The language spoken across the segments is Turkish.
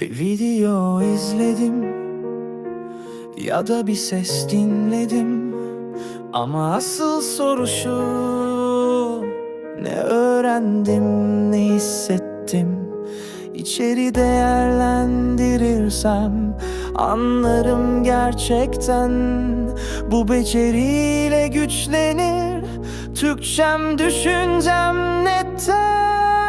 Bir video izledim ya da bir ses dinledim. Ama asıl soru şu Ne öğrendim ne hissettim? İçeri değerlendirirsem Anlarım gerçekten. Bu beceriyle güçlenir Türkçem düşüncem netten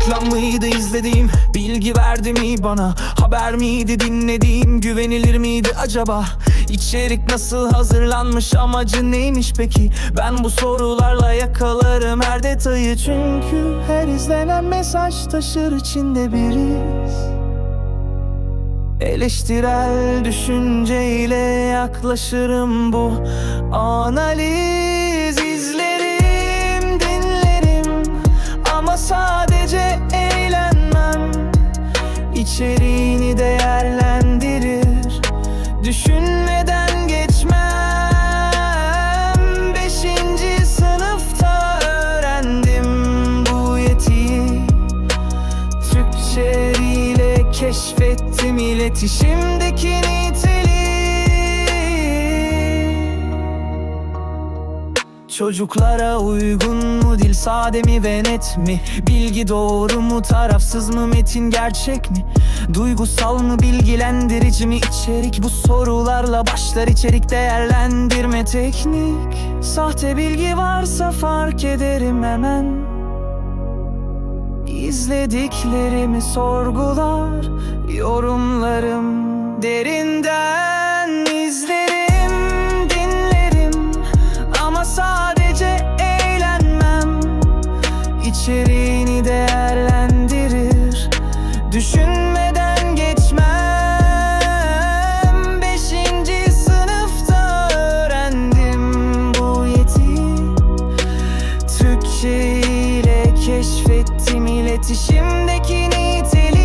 Reklam mıydı izlediğim Bilgi verdi mi bana? Haber miydi dinlediğim Güvenilir miydi acaba? İçerik nasıl hazırlanmış Amacı neymiş peki? Ben bu sorularla yakalarım her detayı. Çünkü her izlenen mesaj taşır içinde bir iz Eleştirel düşünceyle yaklaşırım bu analiz içeriğini değerlendirir. Düşünmeden geçmem. Beşinci sınıfta öğrendim bu yetiyi. Türkçe ile keşfettim iletişimdeki niteliği Çocuklara uygun mu dil sade mi ve net mi? Bilgi doğru mu tarafsız mı metin gerçek mi? Duygusal mı bilgilendirici mi? İçerik Bu sorularla başlar içerik değerlendirme teknik. Sahte bilgi varsa fark ederim hemen. İzlediklerimi sorgular Yorumlarım derinden İçeriğini değerlendirir. Düşünmeden geçmem. Beşinci sınıfta öğrendim bu yetiyi Türkçe ile keşfettim iletişimdeki niteliği.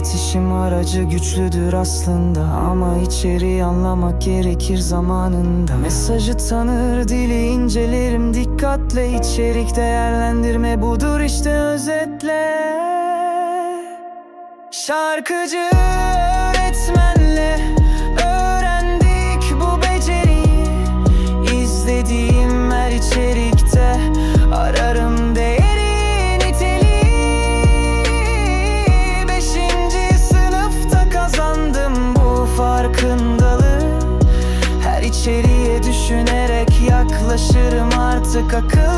İletişim aracı güçlüdür aslında Ama içeriği anlamak gerekir zamanında. Mesajı tanır dili incelerim dikkatle içerik değerlendirme budur işte özetle. Şarkıcı öğretmenle как